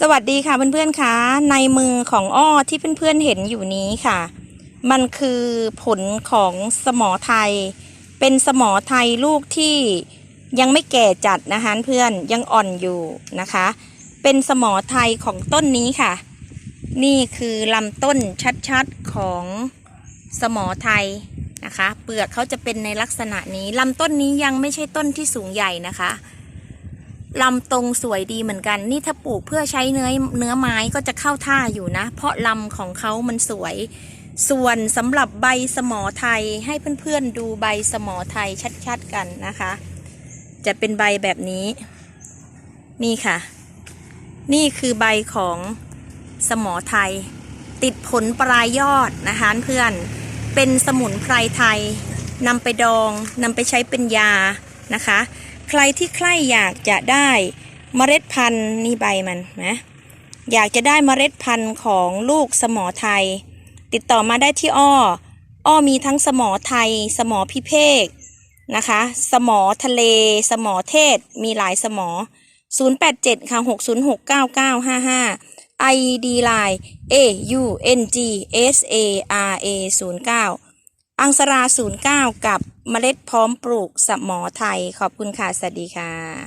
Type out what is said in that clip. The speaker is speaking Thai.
สวัสดีค่ะเพื่อนๆคะในมือของอ้อที่เพื่อนๆเห็นอยู่นี้ค่ะ มันคือผลของสมอไทย เป็นสมอไทยลูกที่ยังไม่แก่จัดนะคะเพื่อนยังอ่อนอยู่นะคะ เป็นสมอไทยของต้นนี้ค่ะ นี่คือลำต้นชัดๆของสมอไทยนะคะ เปลือกเขาจะเป็นในลักษณะนี้ลำต้นนี้ยังไม่ใช่ต้นที่สูงใหญ่นะคะ ลำตรงสวยดีเหมือนกัน นี่ถ้าปลูกเพื่อใช้เนื้อเนื้อไม้ก็จะเข้าท่าอยู่นะ เพราะลำของเขามันสวย ส่วนสำหรับใบสมอไทยให้เพื่อนๆดูใบสมอไทยชัดๆกันนะคะ จะเป็นใบแบบนี้ นี่ค่ะ นี่คือใบของสมอไทย ติดผลปลายยอดนะคะเพื่อนเป็นสมุนไพรไทยนำไปดองนำไปใช้เป็นยานะคะ ใครที่ใคร่อยากจะได้เมล็ดพันธุ์นี่ใบมันนะอยากจะได้เมล็ดพันธุ์ของลูกสมอไทย ติดต่อมาได้ที่อ้อ อ้อมีทั้งสมอไทย สมอพิเภกนะคะ สมอทะเล สมอเทศ มีหลายสมอ 087 ค่ะ 6069955 ID Line A U N G S A R A 09 อังสรา 09 กับเมล็ดพร้อมปลูกสมอไทย ขอบคุณค่ะ สวัสดีค่ะ